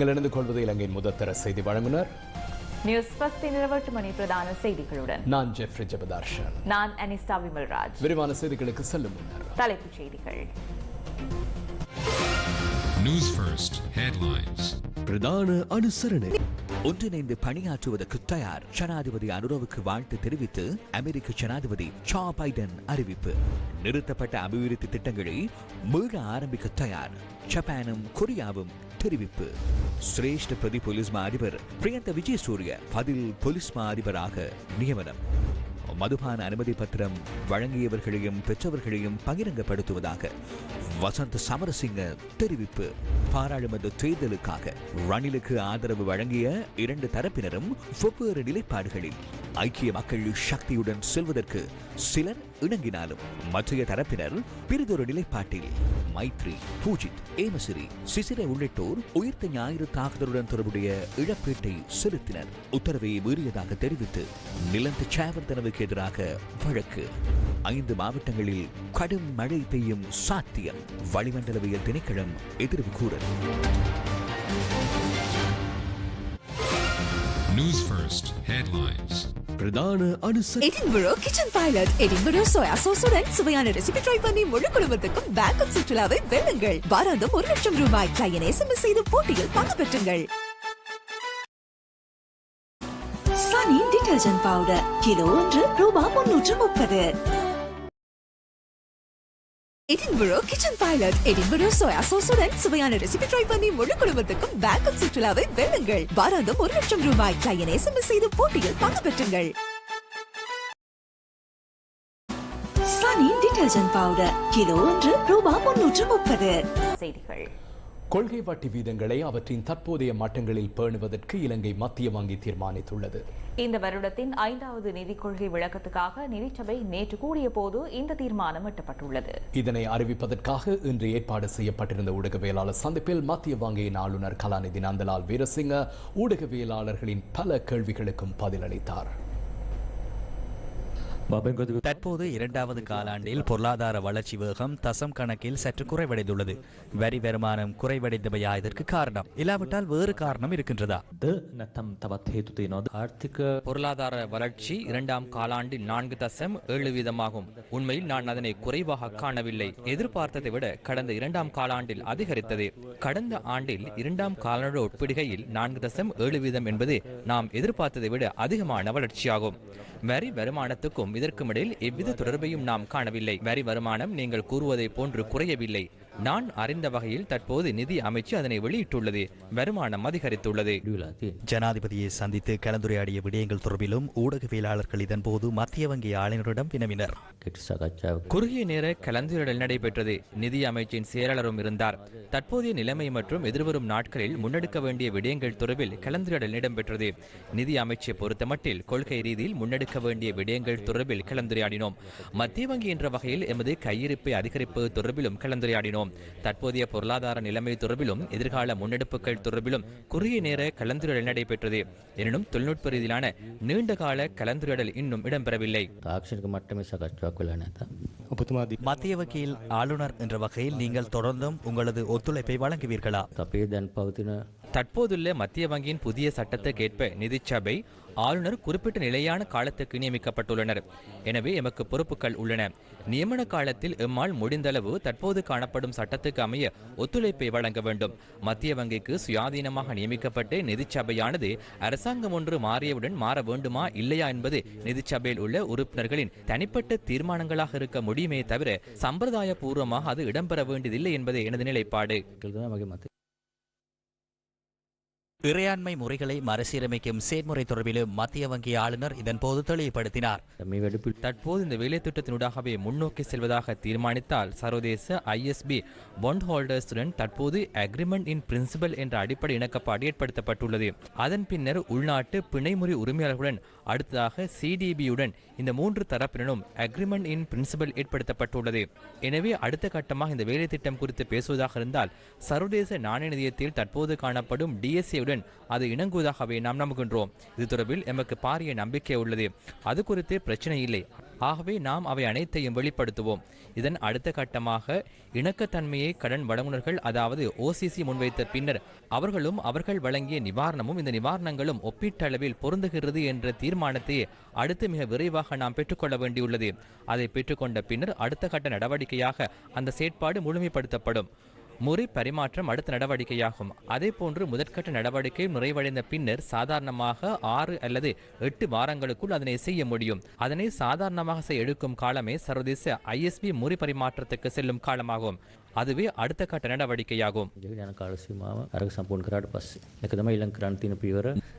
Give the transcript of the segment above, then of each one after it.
நீங்கள் இணைந்து கொள்வது இலங்கையின் முதத்தர செய்தி வழங்குனர் நியூஸ் ஃபர்ஸ்ட் இரவு மணி பிரதான செய்திகளுடன். நான் ஜெஃப்ரி ஜெபதார்ஷன். நான் அனிஸ்டா விமல்ராஜ். விரிவான செய்திகளுக்கு செல்லும் முன்னர். தலைப்புச் செய்திகள். News First headlines. பிரதான அனுசரணை. ஒன்றிணைந்து பணியாற்றுவதற்கு தயார். ஜனாதிபதி அனுரவுக்கு வாழ்த்து தெரிவித்து அமெரிக்க ஜனாதிபதி ஜா பைடன் அறிவிப்பு. நிறுத்தப்பட்ட அபிவிருத்தி திட்டங்களை மீள ஆரம்பிக்க தயார். ஜப்பானும் கொரியாவும் தெரிவிப்பு சிரேஷ்ட பிரதி போலீஸ் மா அதிபர் பிரியந்த விஜயசூரிய பதில் போலீஸ் மா அதிபராக நியமனம். மதுபான அனுமதி பத்திரம் வழங்கியவர்களையும் பெற்றவர்களையும் பகிரங்கப்படுத்துவதாக வசந்த் சமரசிங்க தெரிவிப்பு. பாராளுமன்ற தேர்தலுக்காக ரணிலுக்கு ஆதரவு வழங்கிய இரண்டு தரப்பினரும் வெவ்வேறு நிலைப்பாடுகளில் ஐக்கிய மக்கள் சக்தியுடன் செல்வதற்கு சிலர் இணங்கினாலும் மற்றைய தரப்பினர் பிறிதொரு நிலைப்பாட்டில் மைத்ரி பூஜித் ஏமசிறி சிசிர உள்ளிட்டோர் உயிர்த்த ஞாயிறு தாக்குதலுடன் தொடர்புடைய இழப்பீட்டை செலுத்தினர். உத்தரவை மீறியதாக தெரிவித்து நிலந்த சேவர்தனவுக்கு எதிராக வழக்கு. ஐந்து மாவட்டங்களில் கடும் மழை பெய்யும் சாத்தியம் வளிமண்டலவியல் திணைக்களம் எதிர்வு கூறல். News First headlines. பிரதான அனுசரணை Edinburgh kitchen pilot Edinburgh soya சோசுடன் சுவையான ரெசிபி ட்ரை பண்ணி முழு குடும்பத்துக்கும் பேக்கப் சுற்றுலாவை வெல்லுங்கள். வாராந்தம் ஒரு லட்சம் ரூபாய். கிளையன் எஸ்எம்எஸ் செய்து போட்டியில் பங்கு பெற்றுங்கள். சனி டிடர்ஜென்ட் பவுடர் கிலோ ஒன்று ரூபாய் முன்னூற்று முப்பது. Edinburgh kitchen pilot Edinburgh soya சோசுடன் சுவையான ரெசிபி ட்ரை பண்ணி முழு குடும்பத்துக்கும் பேங்காக் சுற்றுலாவை வெல்லுங்கள். வாராந்தம் ஒரு லட்சம் ரூபாய். கிளையன் எஸ்எம்எஸ் செய்து போட்டியில் பங்கு பெற்றுங்கள். சனி டிடர்ஜென்ட் பவுடர் கிலோ ஒன்று ரூபாய் முன்னூற்று முப்பது. செய்திகள். கொள்கை வட்டி வீதங்களை அவற்றின் தற்போதைய மட்டங்களில் பேணுவதற்கு இலங்கை மத்திய வங்கி தீர்மானித்துள்ளது. இந்த வருடத்தின் ஐந்தாவது நிதிக் கொள்கை விளக்கத்துக்காக நிதிச்சபை நேற்று கூடிய போது இந்த தீர்மானம் எட்டப்பட்டுள்ளது. இதனை அறிவிப்பதற்காக இன்று ஏற்பாடு செய்யப்பட்டிருந்த ஊடகவியலாளர் சந்திப்பில் மத்திய வங்கியின் ஆளுநர் கலாநிதி நந்தலால் வீரசிங்க ஊடகவியலாளர்களின் பல கேள்விகளுக்கும் பதிலளித்தார். தற்போது இரண்டாவது காலாண்டில் பொருளாதார வளர்ச்சி வேகம் தசம் கணக்கில் சற்று குறைவடைந்துள்ளது. வரி வருமானம் குறைவடைந்தவையா இதற்கு காரணம்? இல்லாவிட்டால் வேறு காரணம் இருக்கின்றதா? பொருளாதார வளர்ச்சி இரண்டாம் காலாண்டில் நான்கு தசம் ஏழு வீதமாகும். உண்மையில் நான் அதனை குறைவாக காணவில்லை. எதிர்பார்த்ததை விட கடந்த இரண்டாம் காலாண்டில் அதிகரித்தது. கடந்த ஆண்டில் இரண்டாம் காலாண்டு ஒப்பிடுகையில் நான்கு தசம் ஏழு வீதம் என்பது நாம் எதிர்பார்த்ததை விட அதிகமான வளர்ச்சியாகும். வரி வருமானத்துக்கும் இதற்கும் இடையில் எவ்வித தொடர்பையும் நாம் காணவில்லை. வரி வருமானம் நீங்கள் கூறுவதை போன்று குறையவில்லை. நான் அறிந்த வகையில் தற்போது நிதி அமைச்சு அதனை வெளியிட்டுள்ளது வருமானம் அதிகரித்துள்ளது. ஜனாதிபதியை சந்தித்து கலந்துரையாடிய விடயங்கள் தொடர்பிலும் ஊடகவியலாளர்கள் இதன்போது மத்திய வங்கி ஆளுநரிடம் வினவினர். குறுகிய நேர கலந்துரையாடல் நடைபெற்றது. நிதி அமைச்சின் செயலாளரும் இருந்தார். தற்போதைய நிலைமை மற்றும் எதிர்வரும் நாட்களில் முன்னெடுக்க வேண்டிய விடயங்கள் தொடர்பில் கலந்துரையாடல் இடம்பெற்றது. நிதி அமைச்சை பொறுத்தமட்டில் கொள்கை ரீதியில் முன்னெடுக்க வேண்டிய விடயங்கள் தொடர்பில் கலந்துரையாடினோம். மத்திய வங்கி என்ற வகையில் எமது கையிருப்பை அதிகரிப்பது தொடர்பிலும் கலந்துரையாடினோம். தற்போதைய பொருளாதார நிலைமை தொடர்பிலும் எதிர்கால முன்னெடுப்புகள் தொடர்பிலும் குறுகிய நேர கலந்துரையாடல் நடைபெற்றது. எனினும் தொழில்நுட்ப ரீதியிலான நீண்டகால கலந்துரையாடல் இன்னும் இடம்பெறவில்லை. மத்திய வகையில் ஆளுநர் என்ற வகையில் நீங்கள் தொடர்ந்தும் உங்களது ஒத்துழைப்பை வழங்குவீர்களா? தற்போதுள்ள மத்திய வங்கியின் புதிய சட்டத்தை சட்டத்துக்கேற்ப நிதிச்சபை ஆளுநர் குறிப்பிட்ட நிலையான காலத்துக்கு நியமிக்கப்பட்டுள்ளனர். எனவே எமக்கு பொறுப்புகள் உள்ளன. நியமன காலத்தில் எம்மால் முடிந்தளவு தற்போது காணப்படும் சட்டத்துக்கு அமைய ஒத்துழைப்பை வழங்க வேண்டும். மத்திய வங்கிக்கு சுயாதீனமாக நியமிக்கப்பட்டு நிதிச்சபையானது அரசாங்கம் ஒன்று மாறியவுடன் மாற வேண்டுமா இல்லையா என்பது நிதிச்சபையில் உள்ள உறுப்பினர்களின் தனிப்பட்ட தீர்மானங்களாக இருக்க முடியுமே தவிர சம்பிரதாய பூர்வமாக அது இடம்பெற வேண்டியதில்லை என்பதே எனது நிலைப்பாடு. இறையாண்மை முறைகளை மறுசீரமைக்கும் செயற்முறை தொடர்பிலும் மத்திய வங்கி ஆளுநர் இதன்போது தெளிவுபடுத்தினார். தற்போது இந்த வேலை திட்டத்தினூடாகவே முன்னோக்கி செல்வதாக தீர்மானித்தால் சர்வதேச ஐஎஸ்பி பாண்ட் ஹோல்டர்ஸுடன் தற்போது அக்ரிமெண்ட் இன் பிரின்சிபல் என்ற அடிப்படை இணக்கப்பாடு ஏற்படுத்தப்பட்டுள்ளது. அதன் பின்னர் உள்நாட்டு பிணைமுறை உரிமையாளர்களுடன் அடுத்ததாக சிடிபியுடன் இந்த மூன்று தரப்பினரும் அக்ரிமெண்ட் இன் பிரின்சிபல் ஏற்படுத்தப்பட்டுள்ளது. எனவே அடுத்த கட்டமாக இந்த வேலை திட்டம் குறித்து பேசுவதாக இருந்தால் சர்வதேச நாணய நிதியத்தில் தற்போது காணப்படும் டிஎஸ்ஏ கொள்கையுடன் அது இணங்குவதாகவே நாம் நம்புகின்றோம். இது தொடர்பில் எமக்கு பாரிய நம்பிக்கை உள்ளது. அது குறித்து பிரச்சனை இல்லை. ஆகவே நாம் அவை அனைத்தையும் வெளிப்படுத்துவோம். இதன் அடுத்த கட்டமாக இணக்கத்தன்மையை கடன் வழங்குனர்கள் அதாவது ஓசிசி முன்வைத்த பின்னர் அவர்களும் அவர்கள் வழங்கிய நிவாரணமும் இந்த நிவாரணங்களும் ஒப்பீட்டளவில் பொருந்துகிறது என்ற தீர்மானத்தை அடுத்து மிக விரைவாக நாம் பெற்றுக்கொள்ள வேண்டியுள்ளது. அதை பெற்றுக்கொண்ட பின்னர் அடுத்த கட்ட நடவடிக்கையாக அந்த செயற்பாடு முழுமைப்படுத்தப்படும். முறை பரிமாற்றம் அடுத்த நடவடிக்கையாகும். அதே போன்று முதற்கட்ட நடவடிக்கை நிறைவடைந்த பின்னர் சாதாரணமாக ஆறு அல்லது எட்டு வாரங்களுக்குள் அதனை செய்ய முடியும். அதனை சாதாரணமாக செய்ய எடுக்கும் காலமே சர்வதேச ஐஎஸ்பி முறை பரிமாற்றத்துக்கு செல்லும் காலமாகும். அதுவே அடுத்த கட்ட நடவடிக்கையாகும்.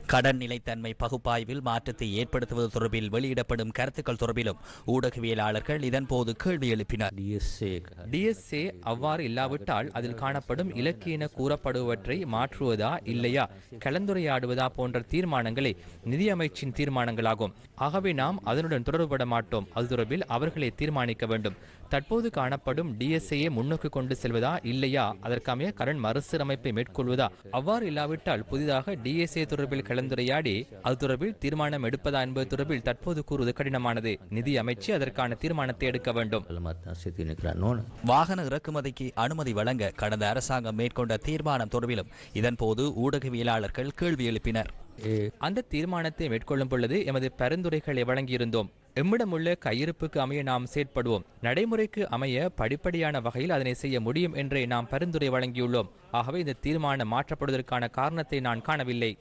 கடன் நிலைத்தன்மை பகுப்பாய்வில் மாற்றத்தை ஏற்படுத்துவது தொடர்பில் வெளியிடப்படும் கருத்துக்கள் தொடர்பிலும் ஊடகவியலாளர்கள் இதன்போது கேள்வி எழுப்பினர். டிஎஸ்ஏ அவ்வாறு இல்லாவிட்டால் அதில் காணப்படும் இலக்கியன கூறப்படுவற்றை மாற்றுவதா இல்லையா? கலந்துரையாடுவதா போன்ற தீர்மானங்களை நிதியமைச்சின் தீர்மானங்களாகும். ஆகவே நாம் அதனுடன் தொடர்புபட மாட்டோம். அது தொடர்பில் அவர்களை தீர்மானிக்க வேண்டும். தற்போது காணப்படும் டிஎஸ்ஐயை முன்னுக்கு கொண்டு செல்வதா இல்லையா? அதற்கமைய கரண் மறுசீரமைப்பை மேற்கொள்வதா? அவ்வாறு இல்லாவிட்டால் புதிதாக டிஎஸ்ஏ தொடர்பில் கலந்துரையாடி அது தொடர்பில் தீர்மானம் எடுப்பதா என்பது தொடர்பில் தற்போது கூறுவது கடினமானது. நிதி அமைச்சு அதற்கான தீர்மானத்தை எடுக்க வேண்டும். வாகன இறக்குமதிக்கு அனுமதி வழங்க கடந்த அரசாங்கம் மேற்கொண்ட தீர்மானம் தொடர்பிலும் இதன்போது ஊடகவியலாளர்கள் கேள்வி எழுப்பினர். அந்த தீர்மானத்தை மேற்கொள்ளும் பொழுது எமது பரிந்துரைகளை வழங்கியிருந்தோம். எம்மிடமுள்ள கையிருப்புக்கு அமைய நாம் செயற்படுவோம். நடைமுறைக்கு அமைய படிப்படியான வகையில் அதனை செய்ய முடியும் என்றே நாம் பரிந்துரை வழங்கியுள்ளோம். ஆகவே இந்த தீர்மானம் மாற்றப்படுவதற்கான காரணத்தை நான் காணவில்லை.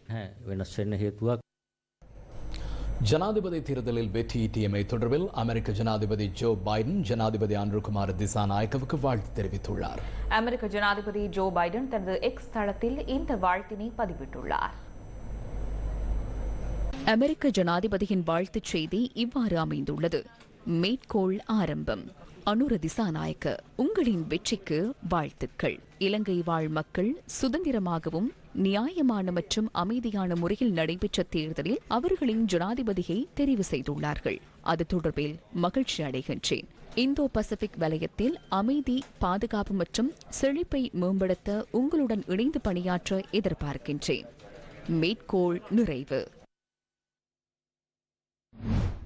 ஜனாதிபதி தேர்தலில் வெற்றியீட்டியமை தொடர்பில் அமெரிக்க ஜனாதிபதி ஜோ பைடன் ஜனாதிபதி அனுருகுமார் திசா நாயக்கவுக்கு வாழ்த்து தெரிவித்துள்ளார். அமெரிக்க ஜனாதிபதி ஜோ பைடன் தனது எக்ஸ் தளத்தில் இந்த வாழ்த்தினை பதிவிட்டுள்ளார். அமெரிக்க ஜனாதிபதியின் வாழ்த்துச் செய்தி இவ்வாறு அமைந்துள்ளது. மேற்கோள் ஆரம்பம். அனுர திசாநாயக்க உங்களின் வெற்றிக்கு வாழ்த்துக்கள். இலங்கை வாழ் மக்கள் சுதந்திரமாகவும் நியாயமான மற்றும் அமைதியான முறையில் நடைபெற்ற தேர்தலில் அவர்களின் ஜனாதிபதியை தெரிவு செய்துள்ளார்கள். அது தொடர்பில் மகிழ்ச்சி அடைகின்றேன். இந்தோ பசிபிக் வலயத்தில் அமைதி பாதுகாப்பு மற்றும் செழிப்பை மேம்படுத்த உங்களுடன் இணைந்து பணியாற்ற எதிர்பார்க்கின்றேன். மேற்கோள் நிறைவு. you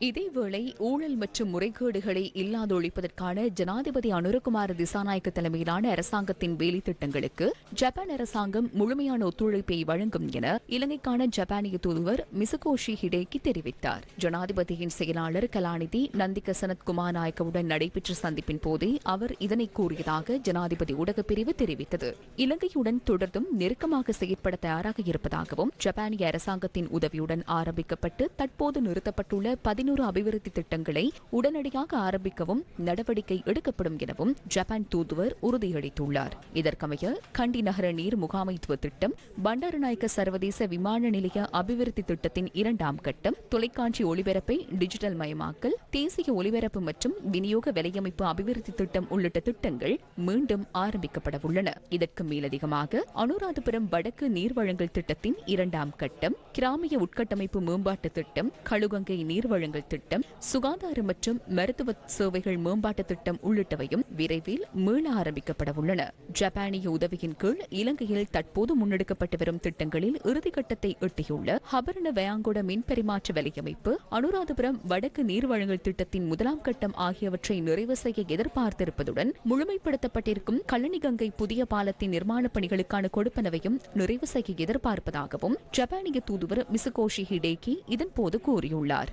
இதேவேளை ஊழல் மற்றும் முறைகேடுகளை இல்லாதொழிப்பதற்கான ஜனாதிபதி அனுரகுமார திசாநாயக்க தலைமையிலான அரசாங்கத்தின் வேலை திட்டங்களுக்கு ஜப்பான் அரசாங்கம் முழுமையான ஒத்துழைப்பை வழங்கும் என இலங்கைக்கான ஜப்பானிய தூதுவர் மிசுகோஷி ஹிடேக்கி தெரிவித்தார். ஜனாதிபதியின் செயலாளர் கலாநிதி நந்திக சனத்குமார் நாயக்கவுடன் நடைபெற்ற சந்திப்பின் போதே அவர் இதனை கூறியதாக ஜனாதிபதி ஊடகப் பிரிவு தெரிவித்தது. இலங்கையுடன் தொடர்ந்தும் நெருக்கமாக செயற்பட தயாராக இருப்பதாகவும் ஜப்பானிய அரசாங்கத்தின் உதவியுடன் ஆரம்பிக்கப்பட்டு தற்போது நிறுத்தப்பட்டுள்ள பதினோரு அபிவிருத்தி திட்டங்களை உடனடியாக ஆரம்பிக்கவும் நடவடிக்கை எடுக்கப்படும் எனவும் ஜப்பான் தூதுவர் உறுதியளித்துள்ளார். இதற்கமைய கண்டி நகர நீர் முகாமைத்துவ திட்டம் பண்டாரநாயக்க சர்வதேச விமான நிலைய அபிவிருத்தி திட்டத்தின் இரண்டாம் கட்டம் தொலைக்காட்சி ஒளிபரப்பை டிஜிட்டல் மயமாக்கல் தேசிய ஒலிபரப்பு மற்றும் விநியோக விலையமைப்பு அபிவிருத்தி திட்டம் உள்ளிட்ட திட்டங்கள் மீண்டும் ஆரம்பிக்கப்பட உள்ளன. இதற்கு மேலதிகமாக அனுராதபுரம் வடக்கு நீர் வழங்கல் திட்டத்தின் இரண்டாம் கட்டம் கிராமிய உட்கட்டமைப்பு மேம்பாட்டு திட்டம் கழுகங்கை நீர் வழங்கல் திட்டம் சுகாதார மற்றும் மருத்துவ சேவைகள் மேம்பாட்டு திட்டம் உள்ளிட்டவையும் விரைவில் மீள ஆரம்பிக்கப்பட உள்ளன. ஜப்பானிய உதவியின் கீழ் இலங்கையில் தற்போது முன்னெடுக்கப்பட்டு வரும் திட்டங்களில் இறுதிக்கட்டத்தை எட்டியுள்ள ஹபரண வயாங்கொட மின் பரிமாற்ற வலையமைப்பு அனுராதபுரம் வடக்கு நீர் வழங்கல் திட்டத்தின் முதலாம் கட்டம் ஆகியவற்றை நிறைவு செய்ய எதிர்பார்த்திருப்பதுடன் முழுமைப்படுத்தப்பட்டிருக்கும் கல்லணிகங்கை புதிய பாலத்தின் நிர்மாண பணிகளுக்கான கொடுப்பனவையும் நிறைவு செய்ய எதிர்பார்ப்பதாகவும் ஜப்பானிய தூதுவர் மிசுகோஷி ஹிடேகி இதன்போது கூறியுள்ளார்.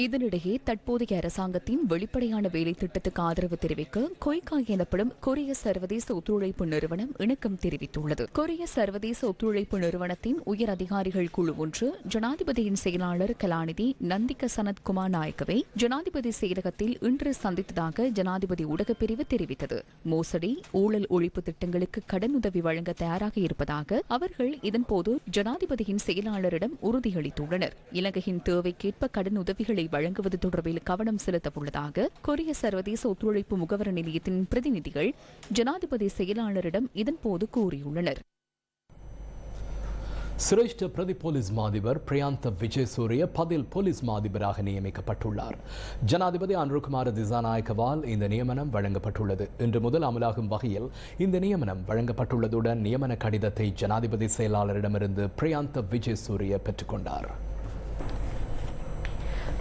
இதனிடையே தற்போதைய அரசாங்கத்தின் வெளிப்படையான வேலை திட்டத்துக்கு ஆதரவு தெரிவிக்க கொய்கா எனப்படும் கொரிய சர்வதேச ஒத்துழைப்பு நிறுவனம் இணக்கம் தெரிவித்துள்ளது. கொரிய சர்வதேச ஒத்துழைப்பு நிறுவனத்தின் உயர் அதிகாரிகள் குழு ஒன்று ஜனாதிபதியின் செயலாளர் கலாநிதி நந்திக சனத்குமார் நாயக்கவை ஜனாதிபதி செயலகத்தில் இன்று சந்தித்ததாக ஜனாதிபதி ஊடகப்பிரிவு தெரிவித்தது. மோசடி ஊழல் ஒழிப்பு திட்டங்களுக்கு கடனுதவி வழங்க தயாராக இருப்பதாக அவர்கள் இதன்போது ஜனாதிபதியின் செயலாளரிடம் உறுதியளித்துள்ளனர். இலங்கையின் தேவைக்கேற்ப கடனுதவிகளை வழங்குவது தொடர்பில் கவனம் செலுத்தவுள்ளதாக கொரிய சர்வதேச ஒத்துழைப்பு முகவர் நிலையத்தின் பிரதிநிதிகள் ஜனாதிபதி செயலாளரிடம் இதன்போது கூறியுள்ளனர். சிரேஷ்ட பிரதி போலீஸ் மாதிபர் பிரியாந்த விஜயசூரிய பதில் போலீஸ் மாதிபராக நியமிக்கப்பட்டுள்ளார். ஜனாதிபதி அனுருகுமார திசாநாயக்கவால் இந்த நியமனம் வழங்கப்பட்டுள்ளது. இன்று முதல் அமலாகும் வகையில் இந்த நியமனம் வழங்கப்பட்டுள்ளதுடன் நியமன கடிதத்தை ஜனாதிபதி செயலாளரிடமிருந்து பிரியாந்த விஜயசூரிய பெற்றுக்கொண்டார்.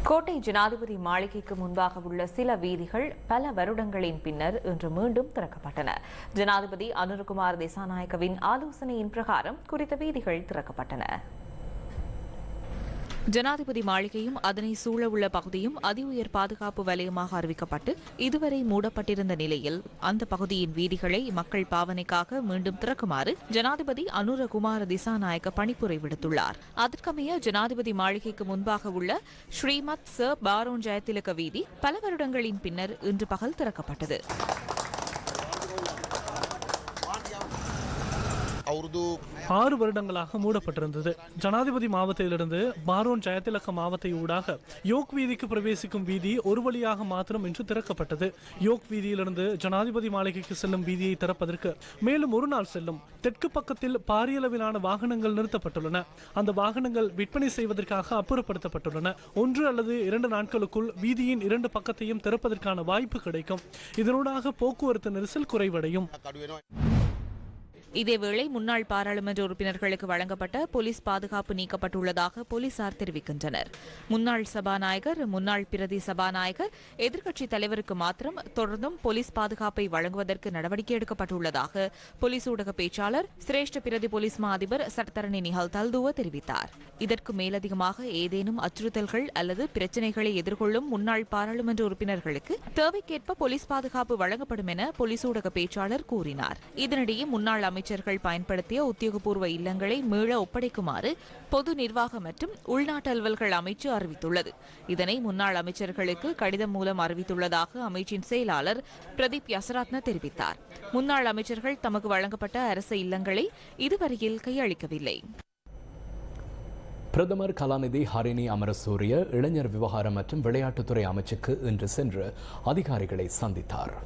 கோட்டை ஜனாதிபதி மாளிகைக்கு முன்பாக உள்ள சில வீதிகள் பல வருடங்களின் பின்னர் இன்று மீண்டும் திறக்கப்பட்டன. ஜனாதிபதி அனுர்குமார் திசாநாயக்கவின் ஆலோசனையின் பிரகாரம் குறித்த வீதிகள் திறக்கப்பட்டன. ஜனாதிபதி மாளிகையும் அதனை சூழவுள்ள பகுதியும் அதி உயர் பாதுகாப்பு வலயமாக அறிவிக்கப்பட்டு இதுவரை மூடப்பட்டிருந்த நிலையில் அந்த பகுதியின் வீதிகளை மக்கள் பாவனைக்காக மீண்டும் திறக்குமாறு ஜனாதிபதி அனுரகுமார திசாநாயக்க பணிப்புரை விடுத்துள்ளார். அதற்கமைய ஜனாதிபதி மாளிகைக்கு முன்பாக உள்ள ஸ்ரீமத் ச. பாரோன் ஜெயதிலக வீதி பல வருடங்களின் பின்னர் இன்று பகல் திறக்கப்பட்டது. ஆறு வருடங்களாக மூடப்பட்டிருந்தது. ஜனாதிபதி மாவட்டத்திலிருந்து பாரோன் ஜெயதிலக மாவட்ட ஊடாக யோக் வீதிக்கு பிரவேசிக்கும் வீதி ஒரு வழியாக மாத்திரம் இன்று திறக்கப்பட்டது. யோக் வீதியிலிருந்து ஜனாதிபதி மாளிகைக்கு செல்லும் வீதியை திறப்பதற்கு மேலும் ஒரு நாள் செல்லும் தெற்கு பக்கத்தில் பாரியளவிலான வாகனங்கள் நிறுத்தப்பட்டுள்ளன. அந்த வாகனங்கள் விற்பனை செய்வதற்காக அப்புறப்படுத்தப்பட்டுள்ளன. ஒன்று அல்லது இரண்டு நாட்களுக்குள் வீதியின் இரண்டு பக்கத்தையும் திறப்பதற்கான வாய்ப்பு கிடைக்கும். இதனூடாக போக்குவரத்து நெரிசல் குறைவடையும். இதேவேளை முன்னாள் பாராளுமன்ற உறுப்பினர்களுக்கு வழங்கப்பட்ட போலீஸ் பாதுகாப்பு நீக்கப்பட்டுள்ளதாக போலீசார் தெரிவிக்கின்றனர். முன்னாள் சபாநாயகர் முன்னாள் பிரதி சபாநாயகர் எதிர்க்கட்சித் தலைவருக்கு மாத்திரம் தொடர்ந்தும் போலீஸ் பாதுகாப்பை வழங்குவதற்கு நடவடிக்கை எடுக்கப்பட்டுள்ளதாக போலீஸ் ஊடக பேச்சாளர் சிரேஷ்ட பிரதி போலீஸ் மா அதிபர் சட்டத்தரணி நிஹல் தல்துவ தெரிவித்தார். இதற்கு மேலதிகமாக ஏதேனும் அச்சுறுத்தல்கள் அல்லது பிரச்சினைகளை எதிர்கொள்ளும் முன்னாள் பாராளுமன்ற உறுப்பினர்களுக்கு தேவைக்கேற்ப போலீஸ் பாதுகாப்பு வழங்கப்படும் என போலீஸ் ஊடக பேச்சாளர் கூறினார். இதனிடையே முன்னாள் அமைச்சர்கள் பயன்படுத்திய உத்தியோகபூர்வ இல்லங்களை மீள ஒப்படைக்குமாறு பொது நிர்வாக மற்றும் உள்நாட்டு அலுவல்கள் அமைச்சு அறிவித்துள்ளது. இதனை முன்னாள் அமைச்சர்களுக்கு கடிதம் மூலம் அறிவித்துள்ளதாக அமைச்சின் செயலாளர் பிரதீப் யசராத்ன தெரிவித்தார். முன்னாள் அமைச்சர்கள் தமக்கு வழங்கப்பட்ட அரசு இல்லங்களை இதுவரையில் கையளிக்கவில்லை. பிரதமர் கலாநிதி ஹரிணி அமரசூரிய இளைஞர் விவகாரம் மற்றும் விளையாட்டுத்துறை அமைச்சுக்கு இன்று சென்று அதிகாரிகளை சந்தித்தார்.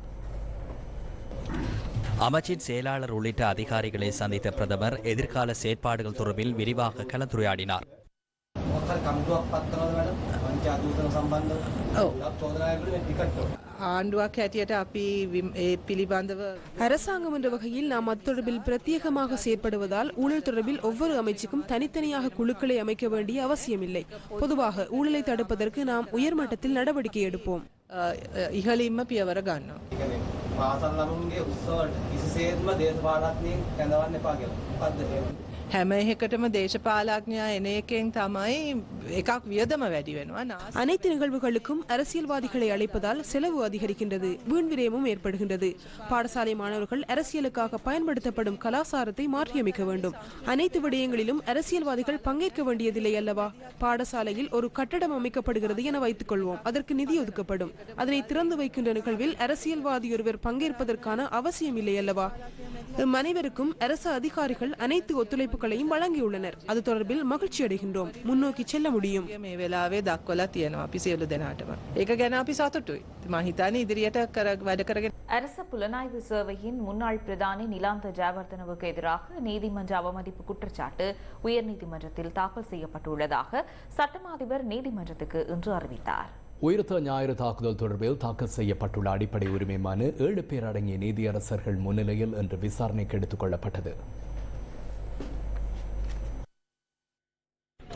அமைச்சின் செயலாளர் உள்ளிட்ட அதிகாரிகளை சந்தித்த பிரதமர் எதிர்கால செயற்பாடுகள் தொடர்பில் விரிவாக கலந்துரையாடினார் ආණ්ඩුවක් හැටියට අපි විම්- ඒ පිළිබඳව அரசாங்கம் என்ற வகையில் நாம் அத்தொடர்பில் பிரத்யேகமாக செயற்படுவதால் ஊழல் தொடர்பில் ஒவ்வொரு அமைச்சுக்கும் தனித்தனியாக குழுக்களை அமைக்க வேண்டிய அவசியமில்லை பொதுவாக ஊழலை தடுப்பதற்கு நாம் உயர்மட்டத்தில் நடவடிக்கை எடுப்போம் අ, අ, ඉහලින්ම පියවර ගන්නවා. පාසල් ළමුන්ගේ උත්සවලට කිසිසේත්ම දේශපාලඥයින් කැඳවන්න එපා කියලා. මොකද්ද හේතුව? හැම එකකටම දේශපාලඥයා එන එකෙන් තමයි එකක් වියදම වැඩි වෙනවා. නාස් அனைத்து நிகழ்வுகளுக்கும் அரசியல்வாதிகளை அழைப்பதால் செலவு அதிகரிக்கின்றது வீண் விரயமும் ஏற்படுகின்றது பாடசாலை மாணவர்கள் அரசியலுக்காக பயன்படுத்தப்படும் கலாசாரத்தை மாற்றியமைக்க வேண்டும் அனைத்து விடயங்களிலும் அரசியல்வாதிகள் பங்கேற்க வேண்டியதில்லை அல்லவா பாடசாலையில் ஒரு கட்டடம் அமைக்கப்படுகிறது என வைத்துக் கொள்வோம் அதற்கு நிதி ஒதுக்கப்படும் அதனை திறந்து வைக்கின்ற நிகழ்வில் அரசியல்வாதி ஒருவர் பங்கேற்பதற்கான அவசியம் இல்லை அல்லவா எம் அனைவருக்கும் அரசு அதிகாரிகள் அனைத்து வீடியோக்களையும் வழங்கியுள்ளனர். அது தொடர்பில் மகிழ்ச்சி அடைகின்றோம். முன்னோக்கி செல்ல முடியும். அரச புலனாய்வு சேவையின் முன்னாள் பிரதானி நிலாந்த ஜாவர்தனவுக்கு எதிராக நீதிமன்ற அவமதிப்பு குற்றச்சாட்டு உயர்நீதிமன்றத்தில் தாக்கல் செய்யப்பட்டுள்ளதாக சட்டமா அதிபர் நீதிமன்றத்துக்கு இன்று அறிவித்தார் உயிர்த்த ஞாயிறு தாக்குதல் தொடர்பில் தாக்கல் செய்யப்பட்டுள்ள அடிப்படை உரிமை மனு ஏழு பேர் அடங்கிய நீதியரசர்கள் முன்னிலையில் இன்று விசாரணைக்கு எடுத்துக் கொள்ளப்பட்டது.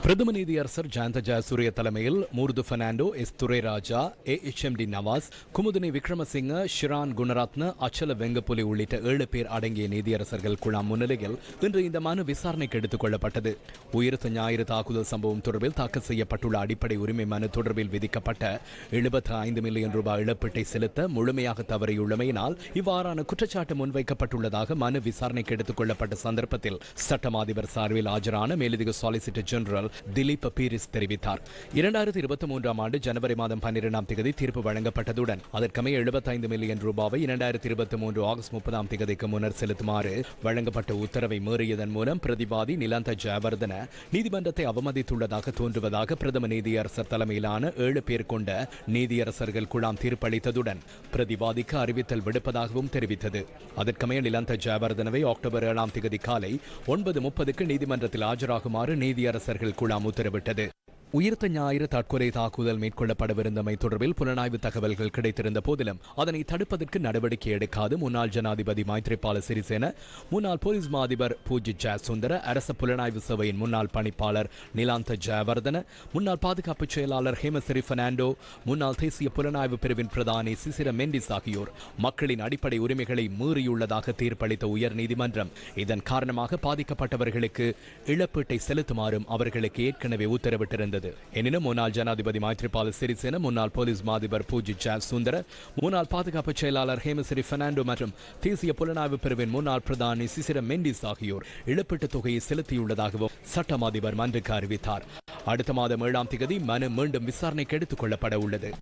பிரதம நீதியரசர் ஜயந்த ஜாசூரிய தலைமையில் Murdu Fernando S Thurairaja A H M D Nawaz Kumudini Wickramasinghe Shiran Gunaratne Achala Wengappuli உள்ளிட்ட ஏழு பேர் அடங்கிய நீதியரசர்கள் குழாம் முன்னிலையில் இன்று இந்த மனு விசாரணைக்கு எடுத்துக் கொள்ளப்பட்டது. உயிர்த்த ஞாயிறு தாக்குதல் சம்பவம் தொடர்பில் தாக்கல் செய்யப்பட்டுள்ள அடிப்படை உரிமை மனு தொடர்பில் விதிக்கப்பட்ட எழுபத்தி ஐந்து மில்லியன் ரூபாய் இழப்பீட்டை செலுத்த முழுமையாக தவறியுள்ளமையினால் இவ்வாறான குற்றச்சாட்டு முன்வைக்கப்பட்டுள்ளதாக மனு விசாரணைக்கு எடுத்துக் கொள்ளப்பட்ட சந்தர்ப்பத்தில் சட்டமாதிபர் சார்பில் ஆஜரான மேலதிக சாலிசிட்டர் ஜெனரல் திலீப் பீரிஸ் தெரிவித்தார். இரண்டாயிரத்தி இருபத்தி மூன்றாம் ஆண்டு ஜனவரி மாதம் பன்னிரெண்டாம் தேதி தீர்ப்பு வழங்கப்பட்டதுடன் அதற்கமைய எழுபத்தைந்து மில்லியன் ரூபாவை இரண்டாயிரத்தி இருபத்தி மூன்று ஆகஸ்ட் முப்பதாம் தேதிக்கு முன்னர் செலுத்துமாறு வழங்கப்பட்ட உத்தரவை மீறியதன் மூலம் பிரதிவாதி நிலாந்த ஜெயவர்தன நீதிமன்றத்தை அவமதித்துள்ளதாக தோன்றுவதாக பிரதம நீதியரசர் தலைமையிலான ஏழு பேர் கொண்ட நீதியரசர்கள் குழாம் தீர்ப்பளித்ததுடன் பிரதிவாதிக்கு அறிவித்தல் விடுப்பதாகவும் தெரிவித்தது. அதற்கமைய நிலந்த ஜெயவர்தனவை அக்டோபர் ஏழாம் தேதி காலை ஒன்பது முப்பதுக்கு நீதிமன்றத்தில் ஆஜராகுமாறு நீதியரசர்கள் குழாம் உத்தரவிட்டது உயிர்த்த ஞாயிறு தற்கொலை தாக்குதல் மேற்கொள்ளப்படவிருந்தமை தொடர்பில் புலனாய்வு தகவல்கள் கிடைத்திருந்த போதிலும் அதனை தடுப்பதற்கு நடவடிக்கை எடுக்காது முன்னாள் ஜனாதிபதி மைத்ரிபால சிறிசேன முன்னாள் போலீஸ் மா அதிபர் பூஜி ஜெயசுந்தர அரச புலனாய்வு சபையின் முன்னாள் பணிப்பாளர் நிலாந்த ஜெயவர்தன முன்னாள் பாதுகாப்பு செயலாளர் ஹேமசிறி பெர்னாண்டோ முன்னாள் தேசிய புலனாய்வு பிரிவின் பிரதானி சிசிர மெண்டிஸ் ஆகியோர் மக்களின் அடிப்படை உரிமைகளை மீறியுள்ளதாக தீர்ப்பளித்த உயர்நீதிமன்றம் இதன் காரணமாக பாதிக்கப்பட்டவர்களுக்கு இழப்பீட்டை செலுத்துமாறும் அவர்களுக்கு ஏற்கனவே உத்தரவிட்டிருந்தது. எனினும் முன்னாள் ஜனாதிபதி மைத்ரிபால சிறிசேன முன்னாள் போலீஸ் மாதிபர் பூஜி சுந்தர முன்னாள் பாதுகாப்பு செயலாளர் ஹேமசிறி பெர்னாண்டோ மற்றும் தேசிய புலனாய்வு பிரிவின் முன்னாள் பிரதானி சிசிர மெண்டிஸ் ஆகியோர் இழப்பீட்டுத் தொகையை செலுத்தியுள்ளதாகவும் சட்டம் அதிபர் மன்றுக்கு அறிவித்தார். அடுத்த மாதம் ஏழாம் தேதி மனு மீண்டும் விசாரணைக்கு எடுத்துக் கொள்ளப்பட உள்ளது.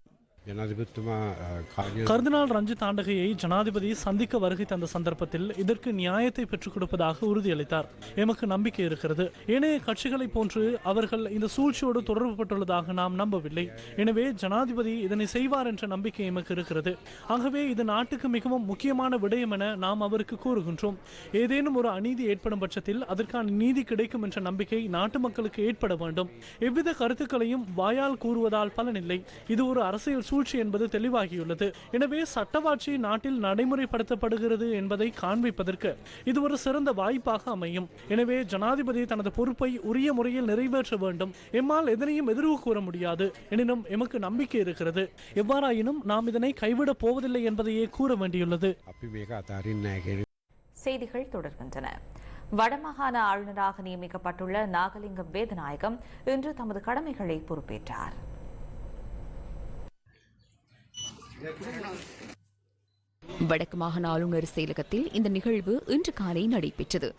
கர்தினால் ரஞ்சித் ஆண்டகையை ஜனாதிபதி சந்திக்க வருகை தந்த சந்தர்ப்பத்தில் இதற்கு நியாயத்தை பெற்றுக் கொடுப்பதாக உறுதியளித்தார். எமக்கு நம்பிக்கை இருக்கிறது. ஏனைய கட்சிகளை போன்று அவர்கள் இந்த சூழ்ச்சியோடு தொடர்புபட்டுள்ளதாக நாம் நம்பவில்லை. எனவே ஜனாதிபதி இதனை செய்வார் என்ற நம்பிக்கை எமக்கு இருக்கிறது. ஆகவே இது நாட்டுக்கு மிகவும் முக்கியமான விடயம் என நாம் அவருக்கு கூறுகின்றோம். ஏதேனும் ஒரு அநீதி ஏற்படும் பட்சத்தில் அதற்கான நீதி கிடைக்கும் என்ற நம்பிக்கை நாட்டு மக்களுக்கு ஏற்பட வேண்டும். எவ்வித கருத்துக்களையும் வாயால் கூறுவதால் பலனில்லை. இது ஒரு அரசியல் சூழ்ச்சி என்பது தெளிவாகியுள்ளது. எனவே சட்டவாட்சி நாட்டில் நடைமுறைப்படுத்தப்படுகிறது என்பதை காண்பிப்பதற்கு இது ஒரு சிறந்த வாய்ப்பாக அமையும். எனவே ஜனாதிபதி தனது பொறுப்பை உரிய முறையில் நிறைவேற்ற வேண்டும். எம்மால் எதனையும் எதிர்வு கூற முடியாது. எனினும் எமக்கு நம்பிக்கை இருக்கிறது. எவ்வாறாயினும் நாம் இதனை கைவிடப் போவதில்லை என்பதையே கூற வேண்டியுள்ளது. செய்திகள் தொடர்கின்றன. வடமாகாண ஆளுநராக நியமிக்கப்பட்டுள்ள நாகலிங்கம் வேதநாயகம் இன்று தமது கடமைகளை பொறுப்பேற்றார். வடக்கு மாகாண ஆளுநர் செயலகத்தில் இந்த நிகழ்வு இன்று காலை நடைபெற்றது.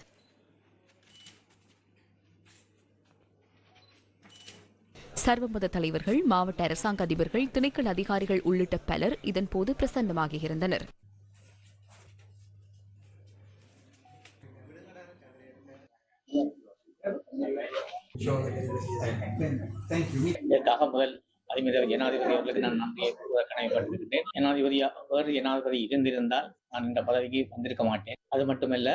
சர்வமத தலைவர்கள் மாவட்ட அரசாங்க அதிபர்கள் திணைக்கள அதிகாரிகள் உள்ளிட்ட பலர் இதன்போது பிரசன்னமாகியிருந்தனர் இதற்காக முதல் அதிமித ஜனாதிபதி அவர்களுக்கு நான் நன்றியை கூற கடமைப்பட்டிருக்கிறேன் ஜனாதிபதி வேறு ஜனாதிபதி இருந்திருந்தால் நான் இந்த பதவிக்கு வந்திருக்க மாட்டேன். அது மட்டுமல்ல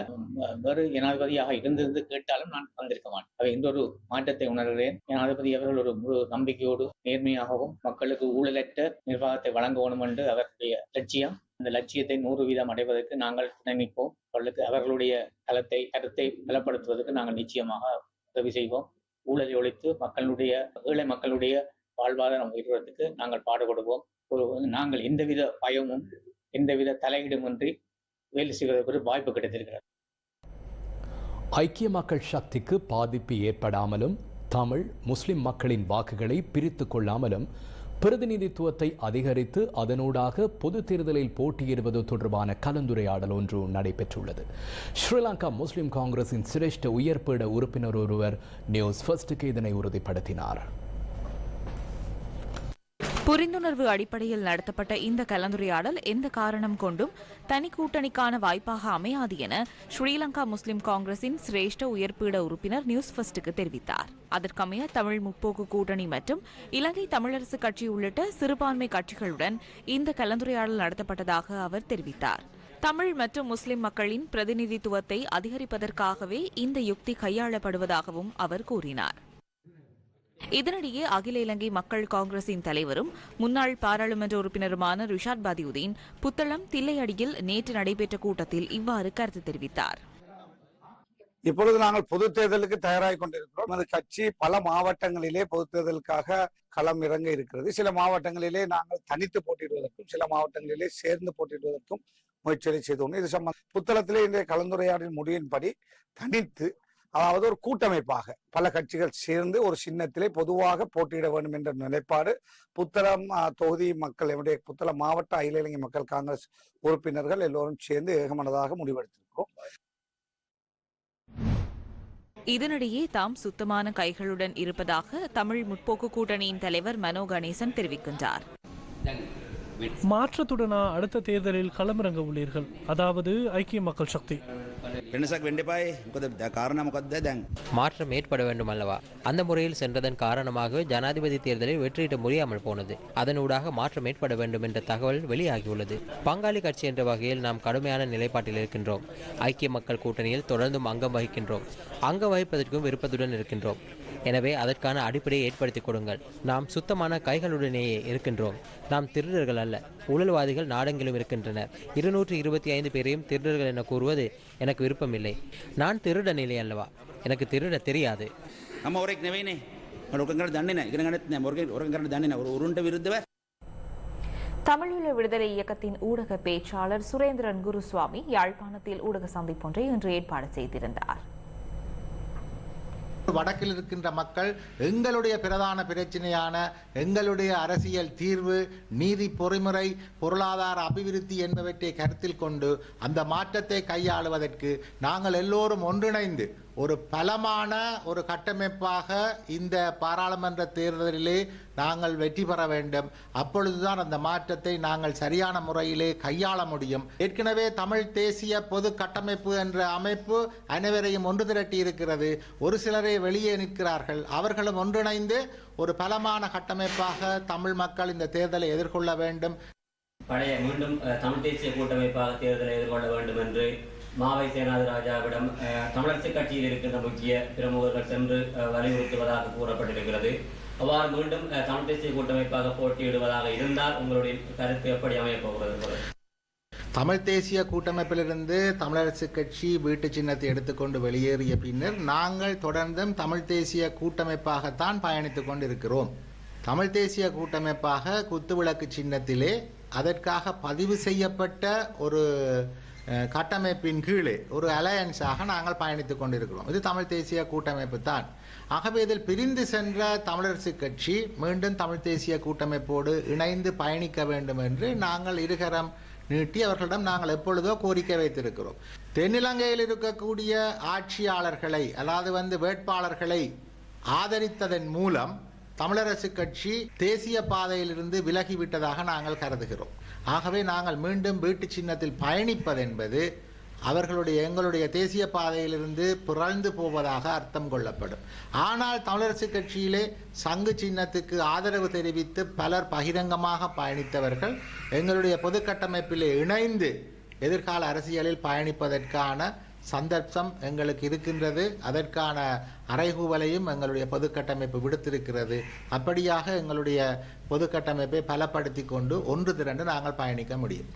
வேறு ஜனாதிபதியாக இருந்திருந்து கேட்டாலும் நான் வந்திருக்க மாட்டேன். அவை எந்த மாற்றத்தை உணர்கிறேன்? ஜனாதிபதி அவர்கள் ஒரு முழு நம்பிக்கையோடு நேர்மையாகவும் மக்களுக்கு ஊழலற்ற நிர்வாகத்தை வழங்க வேண்டும் என்று அவருடைய லட்சியம். அந்த லட்சியத்தை நூறு வீதம் அடைவதற்கு நாங்கள் நினைப்போம் அவர்களுக்கு அவர்களுடைய களத்தை கருத்தை பலப்படுத்துவதற்கு நாங்கள் நிச்சயமாக உதவி செய்வோம். ஊழலை ஒழித்து மக்களுடைய ஏழை மக்களுடைய வாழ்வாதாரம் உயர்வதற்கு நாங்கள் பாடுபடுவோம். ஒரு நாங்கள் எந்தவித பயமும் எந்தவித தலையீடுமின்றி வேலை செய்வதற்கு ஒரு வாய்ப்பு கிடைத்திருக்கிறது. ஐக்கிய மக்கள் சக்திக்கு பாதிப்பு ஏற்படாமலும் தமிழ் முஸ்லிம் மக்களின் வாக்குகளை பிரித்து கொள்ளாமலும் பிரதிநிதித்துவத்தை அதிகரித்து அதனூடாக பொது தேர்தலில் போட்டியிடுவது தொடர்பான கலந்துரையாடல் ஒன்று நடைபெற்றுள்ளது. ஸ்ரீலங்கா முஸ்லிம் காங்கிரசின் சிரேஷ்ட உயர்பீட உறுப்பினர் ஒருவர் நியூஸ் ஃபர்ஸ்டுக்கு இதனை உறுதிப்படுத்தினார். புரிந்துணர்வு அடிப்படையில் நடத்தப்பட்ட இந்த கலந்துரையாடல் எந்த காரணம் கொண்டும் தனி கூட்டணிக்கான வாய்ப்பாக அமையாது என ஸ்ரீலங்கா முஸ்லிம் காங்கிரசின் சிரேஷ்ட உயர்பீட உறுப்பினர் நியூஸ் ஃபர்ஸ்டுக்கு தெரிவித்தார். அதற்கமைய தமிழ் முற்போக்கு கூட்டணி மற்றும் இலங்கை தமிழரசு கட்சி உள்ளிட்ட சிறுபான்மை கட்சிகளுடன் இந்த கலந்துரையாடல் நடத்தப்பட்டதாக அவர் தெரிவித்தார். தமிழ் மற்றும் முஸ்லிம் மக்களின் பிரதிநிதித்துவத்தை அதிகரிப்பதற்காகவே இந்த யுக்தி கையாளப்படுவதாகவும் அவர் கூறினார். இதனிடையே அகில இலங்கை மக்கள் காங்கிரசின் தலைவரும் முன்னாள் பாராளுமன்ற உறுப்பினருமான ரிஷாத் பதியுதீன் புத்தளம் தில்லையடியில் நேற்று நடைபெற்ற கூட்டத்தில் இவ்வாறு கருத்து தெரிவித்தார். இப்பொழுது நாங்கள் பொது தேர்தலுக்கு தயாராகி கொண்டிருக்கிறோம். நமது கட்சி பல மாவட்டங்களிலே பொது தேர்தலுக்காக களம் இறங்க இருக்கிறது. சில மாவட்டங்களிலே நாங்கள் தனித்து போட்டியிடுவதற்கும் சில மாவட்டங்களிலே சேர்ந்து போட்டியிடுவதற்கும் முயற்சிகளை செய்தோம் இது சம்பந்தம் புத்தளத்திலே இன்றைய கலந்துரையாடலின் முடிவின்படி தனித்து அதாவது ஒரு கூட்டமைப்பாக பல கட்சிகள் சேர்ந்து ஒரு சின்னத்திலே பொதுவாக போட்டியிட வேண்டும் என்ற நிலைப்பாடு புத்தளம் தொகுதி மக்கள் என்னுடைய புத்தளம் மாவட்ட அகில இலங்கை மக்கள் காங்கிரஸ் உறுப்பினர்கள் எல்லோரும் சேர்ந்து ஏகமனதாக முடிவெடுத்திருக்கிறோம். இதனிடையே தாம் சுத்தமான கைகளுடன் இருப்பதாக தமிழ் முற்போக்கு கூட்டணியின் தலைவர் மனோ கணேசன் தெரிவிக்கின்றார். மாற்றத்துடனா அடுத்த தேர்தலில் களமிறங்க உள்ளீர்கள். அதாவது ஐக்கிய மக்கள் சக்தி. වෙනසක් වෙන්න එපායි මොකද දැන් කාරණා මොකක්ද දැන් மாற்றம் ஏற்பட வேண்டும் அல்லவா அந்த முறையில் சென்றதன் காரணமாகவே ஜனாதிபதி தேர்தலில் வெற்றியிட முடியாமல் போனது அதனூடாக மாற்றம் ஏற்பட வேண்டும் என்ற தகவல் வெளியாகியுள்ளது பங்காளி கட்சி என்ற வகையில் நாம் கடுமையான நிலைப்பாட்டில் இருக்கின்றோம் ஐக்கிய மக்கள் கூட்டணியில் தொடர்ந்தும் அங்கம் வகிக்கின்றோம் அங்கம் வகிப்பதற்கும் விருப்பத்துடன் இருக்கின்றோம் எனவே அதற்கான அடிப்படையை ஏற்படுத்திக் கொடுங்கள் நாம் சுத்தமான கைகளுடனேயே இருக்கின்றோம் நாம் திருடர்கள் அல்ல ஊழல்வாதிகள் நாடெங்கிலும் இருக்கின்றனர். இருநூற்றி இருபத்தி ஐந்து பேரையும் திருடர்கள் என கூறுவது எனக்கு விருப்பமில்லை. நான் திருட நிலை அல்லவா? எனக்கு திருட தெரியாது. நம்ம ஒரே நவீனே தமிழீழ விடுதலை இயக்கத்தின் ஊடக பேச்சாளர் சுரேந்திரன் குருசுவாமி யாழ்ப்பாணத்தில் ஊடக சந்திப்பொன்றை இன்று ஏற்பாடு செய்திருந்தார். வடக்கில் இருக்கின்ற மக்கள் எங்களுடைய பிரதான பிரச்சனையான எங்களுடைய அரசியல் தீர்வு நீதி பொறிமுறை பொருளாதார அபிவிருத்தி என்பவற்றை கருத்தில் கொண்டு அந்த மாற்றத்தை கையாளுவதற்கு நாங்கள் எல்லோரும் ஒன்றிணைந்து ஒரு பலமான ஒரு கட்டமைப்பாக இந்த பாராளுமன்ற தேர்தலிலே நாங்கள் வெற்றி பெற வேண்டும். அப்பொழுதுதான் அந்த மாற்றத்தை நாங்கள் சரியான முறையிலே கையாள முடியும். ஏற்கனவே தமிழ் தேசிய பொது கட்டமைப்பு என்ற அமைப்பு அனைவரையும் ஒன்று திரட்டி இருக்கிறது. ஒரு சிலரே வெளியே நிற்கிறார்கள். அவர்களும் ஒன்றிணைந்து ஒரு பலமான கட்டமைப்பாக தமிழ் மக்கள் இந்த தேர்தலை எதிர்கொள்ள வேண்டும். பழைய மீண்டும் தமிழ் தேசிய கூட்டமைப்பாக தேர்தலை எதிர்கொள்ள வேண்டும் என்று மாவை சேனாதிராஜாவிடம் ராஜாவிடம் கட்சியில் இருக்கின்ற முக்கிய பிரமுகர்கள் சென்று வலியுறுத்துவதாக கூறப்பட்டிருக்கிறது. அவ்வாறு மீண்டும் தமிழ் தேசிய கூட்டமைப்பாக போட்டியிடுவதாக இருந்தால் உங்களுடைய கருத்து எப்படி அமையப்போகிறது தமிழ் தேசிய கூட்டமைப்பிலிருந்து தமிழரசு கட்சி வீட்டு சின்னத்தை எடுத்துக்கொண்டு வெளியேறிய பின்னர் நாங்கள் தொடர்ந்தும் தமிழ் தேசிய கூட்டமைப்பாகத்தான் பயணித்துக் கொண்டிருக்கிறோம். தமிழ் தேசிய கூட்டமைப்பாக குத்துவிளக்கு சின்னத்திலே அதற்காக பதிவு செய்யப்பட்ட ஒரு கட்டமைப்பின் கீழே ஒரு அலையன்ஸாக நாங்கள் பயணித்துக் கொண்டிருக்கிறோம். இது தமிழ் தேசிய கூட்டமைப்பு தான். ஆகவே இதில் பிரிந்து சென்ற தமிழரசு கட்சி மீண்டும் தமிழ் தேசிய கூட்டமைப்போடு இணைந்து பயணிக்க வேண்டும் என்று நாங்கள் இருகரம் நீட்டி அவர்களிடம் நாங்கள் எப்பொழுதோ கோரிக்கை வைத்திருக்கிறோம். தென்னிலங்கையில் இருக்கக்கூடிய ஆட்சியாளர்களை அதாவது வந்து வேட்பாளர்களை ஆதரித்ததன் மூலம் தமிழரசு கட்சி தேசிய பாதையிலிருந்து விலகிவிட்டதாக நாங்கள் கருதுகிறோம். ஆகவே நாங்கள் மீண்டும் வீட்டு சின்னத்தில் பயணிப்பதென்பது அவர்களுடைய எங்களுடைய தேசிய பாதையிலிருந்து பிறழ்ந்து போவதாக அர்த்தம் கொள்ளப்படும். ஆனால் தமிழரசு கட்சியிலே சங்கு சின்னத்துக்கு ஆதரவு தெரிவித்து பலர் பகிரங்கமாக பயணித்தவர்கள் எங்களுடைய பொது கட்டமைப்பிலே இணைந்து எதிர்கால அரசியலில் பயணிப்பதற்கான சந்தர்ப்பம் எங்களுக்கு இருக்கின்றது. அதற்கான அறைகூவலையும் எங்களுடைய பொது கட்டமைப்பு விடுத்திருக்கிறது. அப்படியாக எங்களுடைய பொது கட்டமைப்பை பலப்படுத்தி கொண்டு ஒன்று திரண்டு நாங்கள் பயணிக்க முடியும்.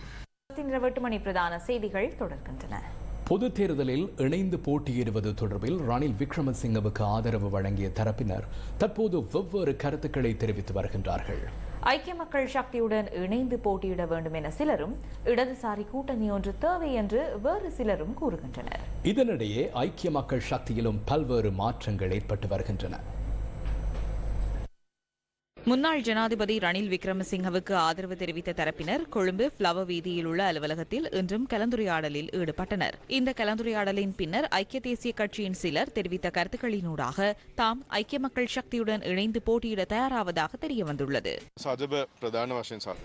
இன்று எட்டு மணி பிரதான செய்திகள் தொடர்கின்றன. பொது தேர்தலில் இணைந்து போட்டியிடுவது தொடர்பில் ரணில் விக்ரமசிங்கவுக்கு ஆதரவு வழங்கிய தரப்பினர் தற்போது வெவ்வேறு கருத்துக்களை தெரிவித்து வருகின்றார்கள். ஐக்கிய மக்கள் சக்தியுடன் இணைந்து போட்டியிட வேண்டும் என சிலரும் இடதுசாரி கூட்டணி ஒன்று தேவை என்று வேறு சிலரும் கூறுகின்றனர். இதனிடையே ஐக்கிய மக்கள் சக்தியிலும் பல்வேறு மாற்றங்கள் ஏற்பட்டு வருகின்றன. முன்னாள் ஜனாதிபதி ரணில் விக்ரமசிங்கவுக்கு ஆதரவு தெரிவித்த தரப்பினர் கொழும்பு ஃப்ளவர் வீதியில் உள்ள அலுவலகத்தில் இன்றும் கலந்துரையாடலில் ஈடுபட்டனர். இந்த கலந்துரையாடலின் பின்னர் ஐக்கிய தேசிய கட்சியின் சிலர் தெரிவித்த கருத்துக்களினூடாக தாம் ஐக்கிய மக்கள் சக்தியுடன் இணைந்து போட்டியிட தயாராவதாக தெரியவந்துள்ளது.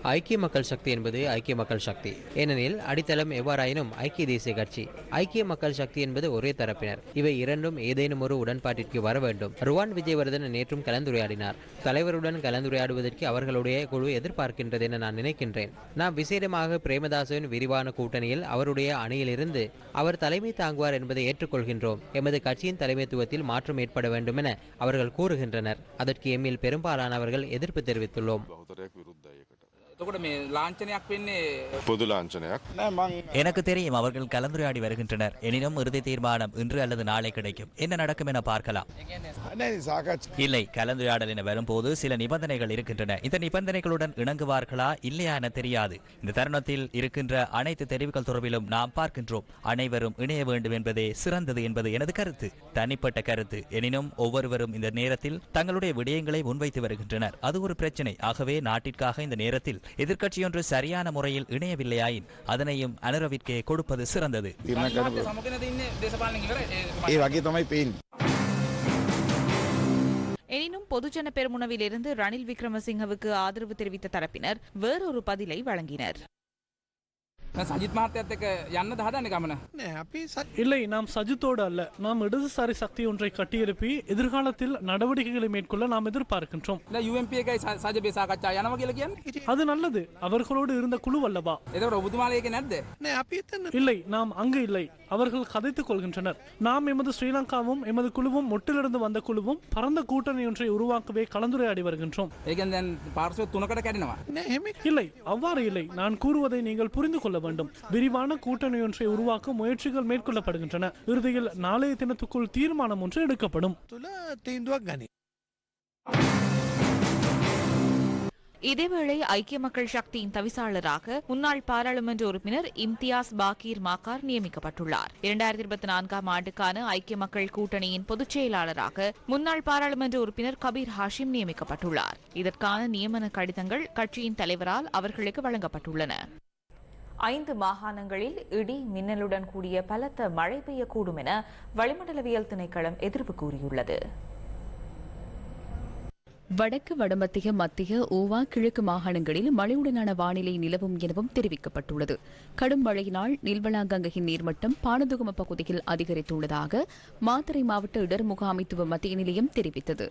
ஐக்கிய மக்கள் சக்தி என்பது ஐக்கிய மக்கள் சக்தி. ஏனெனில் அடித்தளம் எவ்வாறாயினும் ஐக்கிய தேசிய கட்சி. ஐக்கிய மக்கள் சக்தி என்பது ஒரே தரப்பினர். இவை இரண்டும் ஏதேனும் ஒரு உடன்பாட்டிற்கு வர வேண்டும் ருவான் விஜயவர்தன் நேற்றும் கலந்துரையாடினார். தலைவருடன் கலந்துரையாடுவதற்கு அவர்களுடைய குழு எதிர்பார்க்கின்றது என நான் நினைக்கின்றேன். நாம் விசேடமாக பிரேமதாசவின் விரிவான கூட்டணியில் அவருடைய அணியிலிருந்து அவர் தலைமை தாங்குவார் என்பதை ஏற்றுக்கொள்கின்றோம். எமது கட்சியின் தலைமைத்துவத்தில் மாற்றம் ஏற்பட வேண்டும் என அவர்கள் கூறுகின்றனர். அதற்கு எம்மில் பெரும்பாலானவர்கள் எதிர்ப்பு தெரிவித்துள்ளோம். பொது லாஞ்சனයක් எனக்கு தெரியும் அவர்கள் கலந்துரையாடி வருகின்றனர். எனினும் இறுதி தீர்மானம் இன்று அல்லது நாளை கிடைக்கும். என்ன நடக்கும் என பார்க்கலாம். இல்லை கலந்துரையாடல் என வரும்போது சில நிபந்தனைகள் இருக்கின்றன. இந்த நிபந்தனைகளுடன் இணங்குவார்களா இல்லையா என தெரியாது. இந்த தருணத்தில் இருக்கின்ற அனைத்து தெரிவுகள் தொடர்பிலும் நாம் பார்க்கின்றோம். அனைவரும் இணைய வேண்டும் என்பதே சிறந்தது என்பது எனது கருத்து. தனிப்பட்ட கருத்து. எனினும் ஒவ்வொருவரும் இந்த நேரத்தில் தங்களுடைய விடயங்களை முன்வைத்து வருகின்றனர். அது ஒரு பிரச்சனை. ஆகவே நாட்டிற்காக இந்த நேரத்தில் எதிர்க்கட்சியொன்று சரியான முறையில் இணையவில்லையாயின் அதனையும் அனுரவிற்கே கொடுப்பது சிறந்தது. எனினும் பொதுஜன பெருமுனவில் இருந்து ரணில் விக்ரமசிங்கவுக்கு ஆதரவு தெரிவித்த தரப்பினர் வேறொரு பதிலை வழங்கினர். சஜித் மாத்தியத்துக்கு என்ன தாதான கமன இல்லை நாம் சஜித்தோடு அல்ல. நாம் இடதுசாரி சக்தி ஒன்றை கட்டியிருப்பி எதிர்காலத்தில் நடவடிக்கைகளை மேற்கொள்ள நாம் எதிர்பார்க்கின்றோம். அது நல்லது. அவர்களோடு இருந்த குழு அல்லவா? இல்லை நாம் அங்கு இல்லை. அவர்கள் கதைத்துக் கொள்கின்றனர். நாம் எமது ஸ்ரீலங்காவும் எமது குழுவும் மொட்டிலிருந்து வந்த குழுவும் பரந்த கூட்டணி ஒன்றை உருவாக்கவே கலந்துரையாடி வருகின்றோம். இல்லை அவ்வாறு இல்லை. நான் கூறுவதை நீங்கள் புரிந்து கொள்ள வேண்டும். விரிவான கூட்டணி ஒன்றை உருவாக்க முயற்சிகள் மேற்கொள்ளப்படுகின்றன. இறுதியில் நாளைய தினத்துக்குள் தீர்மானம் ஒன்று எடுக்கப்படும். இதேவேளை ஐக்கிய மக்கள் சக்தியின் தவிசாளராக முன்னாள் பாராளுமன்ற உறுப்பினர் இம்தியாஸ் பாக்கீர் மாக்கார் நியமிக்கப்பட்டுள்ளார். இரண்டாயிரத்தி இருபத்தி நான்காம் ஆண்டுக்கான ஐக்கிய மக்கள் கூட்டணியின் பொதுச் செயலாளராக முன்னாள் பாராளுமன்ற உறுப்பினர் கபீர் ஹாஷிம் நியமிக்கப்பட்டுள்ளார். இதற்கான நியமன கடிதங்கள் கட்சியின் தலைவரால் அவர்களுக்கு வழங்கப்பட்டுள்ளன. ஐந்து மாகாணங்களில் இடி மின்னலுடன் கூடிய பலத்த மழை பெய்யக்கூடும் என வளிமண்டலவியல் திணைக்களம் எதிர்ப்பு கூறியுள்ளது. வடக்கு வடமத்திய மத்திய ஓவா கிழக்கு மாகாணங்களில் மழையுடனான வானிலை நிலவும் எனவும் தெரிவிக்கப்பட்டுள்ளது. கடும் மழையினால் நில்வலாங்கங்கையின் நீர்மட்டம் பானதுகும பகுதியில் அதிகரித்துள்ளதாக மாத்தறை மாவட்ட இடர் முகாமைத்துவ மத்திய நிலையம் தெரிவித்தது.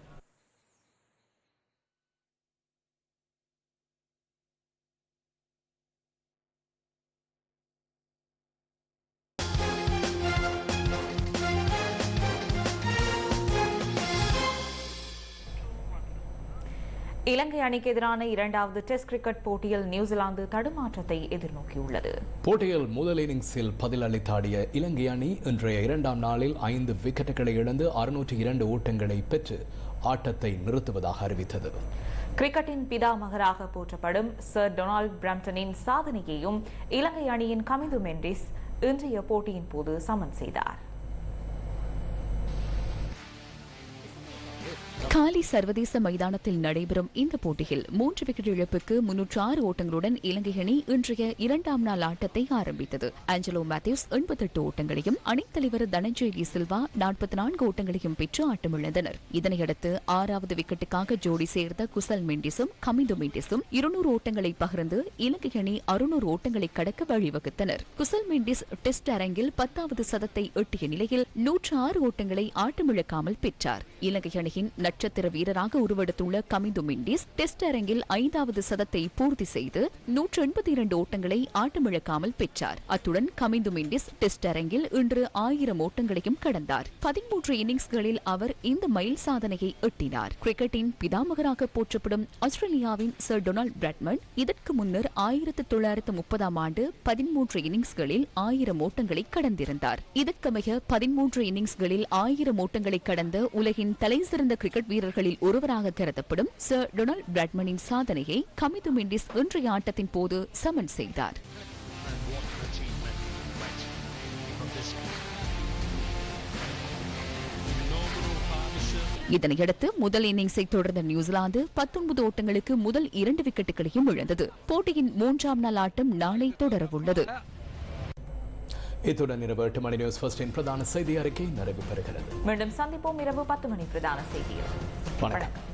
இலங்கை அணிக்கு எதிரான இரண்டாவது டெஸ்ட் கிரிக்கெட் போட்டியில் நியூசிலாந்து தடுமாற்றத்தை எதிர்நோக்கியுள்ளது. போட்டியில் முதல் இன்னிங்ஸில் பதிலளித்தாடிய இலங்கை அணி இன்றைய இரண்டாம் நாளில் ஐந்து விக்கெட்டுகளை இழந்து அறுநூற்றி இரண்டு ஓட்டங்களை பெற்று ஆட்டத்தை நிறுத்துவதாக அறிவித்தது. கிரிக்கெட்டின் பிதாமகராக போற்றப்படும் சர் டொனால்ட் பிரம்டனின் சாதனையையும் இலங்கை அணியின் கமிது மெண்டிஸ் இன்றைய போட்டியின் போது சமன் செய்தார். காலி சர்வதேச மைதானத்தில் நடைபெறும் இந்த போட்டியில் மூன்று விக்கெட் இழப்புக்கு முன்னூற்று ஆறு ஓட்டங்களுடன் இலங்கை அணி இன்றைய இரண்டாம் நாள் ஆட்டத்தை ஆரம்பித்தது. ஆஞ்சலோ மேத்யூஸ் எண்பத்தெட்டு ஓட்டங்களையும் அணித்தலைவர் தனஞ்சய் டி சில்வா நாற்பத்தி நான்கு ஓட்டங்களையும் பெற்று ஆட்டமிழந்தனர். இதனையடுத்து ஆறாவது விக்கெட்டுக்காக ஜோடி சேர்ந்த குசல் மெண்டிஸும் கமிந்து மெண்டிஸும் இருநூறு ஓட்டங்களை பகிர்ந்து இலங்கை அணி அறுநூறு ஓட்டங்களை கடக்க வழிவகுத்தனர். குசல் மெண்டிஸ் டெஸ்ட் அரங்கில் பத்தாவது சதத்தை எட்டிய நிலையில் நூற்று ஆறு ஓட்டங்களை ஆட்டமிழக்காமல் பெற்றார். இலங்கை அணியின் நட்சத்திர வீரராக உருவெடுத்துள்ள கமிந்து மிண்டிஸ் டெஸ்ட் அரங்கில் ஐந்தாவது சதத்தை பூர்த்தி செய்து நூற்று எண்பத்தி இரண்டு ஓட்டங்களை ஆட்டமிழக்காமல் பெற்றார். அத்துடன் கமிந்து மிண்டிஸ் டெஸ்ட் அரங்கில் இன்று ஆயிரம் ஓட்டங்களையும் கடந்தார். பதிமூன்று இன்னிங்ஸ்களில் அவர் இந்த மைல் சாதனையை எட்டினார். கிரிக்கெட்டின் பிதாமகராக போற்றப்படும் ஆஸ்திரேலியாவின் சர் டொனால்ட் பிராட்மன் இதற்கு முன்னர் ஆயிரத்து தொள்ளாயிரத்து முப்பதாம் ஆண்டு பதிமூன்று இன்னிங்ஸ்களில் ஆயிரம் ஓட்டங்களை கடந்திருந்தார். இதற்கமைய பதிமூன்று இன்னிங்ஸ்களில் ஆயிரம் ஓட்டங்களை கடந்த உலகின் தலைசிறந்த கிரிக்கெட் கிரிக்கெட் வீரர்களில் ஒருவராக கருதப்படும் சர் டொனால்ட் பிராட்மனின் சாதனையை கமிது மெண்டிஸ் இன்றைய ஆட்டத்தின் போது சமன் செய்தார். இதனையடுத்து முதல் இன்னிங்ஸை தொடர்ந்த நியூசிலாந்து பத்தொன்பது ஓட்டங்களுக்கு முதல் இரண்டு விக்கெட்டுகளையும் இழந்தது. போட்டியின் மூன்றாம் நாள் ஆட்டம் நாளை தொடரவுள்ளது. இத்துடன் இரவு எட்டு மணி நியூஸ் ஃபர்ஸ்டின் பிரதான செய்தி அறிக்கை நிறைவு பெறுகிறது மீண்டும் சந்திப்போம் இரவு பத்து மணி பிரதான செய்தியில். வணக்கம்.